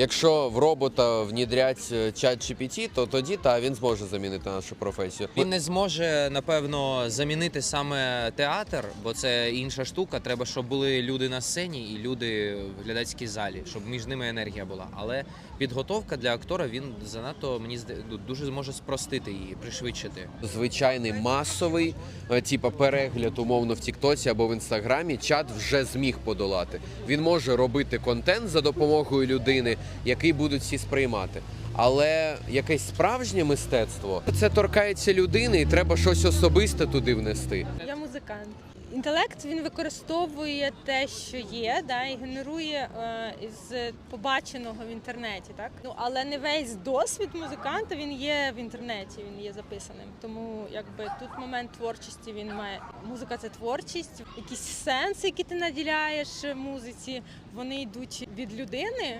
Якщо в робота внідрять е, чат GPT, то тоді та він зможе замінити нашу професію. Він не зможе напевно замінити саме театр, бо це інша штука. Треба, щоб були люди на сцені і люди в глядацькій залі, щоб між ними енергія була. Але підготовка для актора він занадто мені ну, дуже зможе спростити її, пришвидшити. звичайний масовий, е, типа перегляд умовно в Тіктоці або в Інстаграмі, чат вже зміг подолати. Він може робити контент за допомогою людини, який будуть всі сприймати. Але якесь справжнє мистецтво це торкається людини, і треба щось особисте туди внести. Я музикант. Інтелект він використовує те, що є, да, і генерує е, із побаченого в інтернеті. Так? Ну, але не весь досвід музиканта він є в інтернеті, він є записаним. Тому якби тут момент творчості він має. Музика це творчість, якісь сенси, які ти наділяєш музиці, вони йдуть від людини.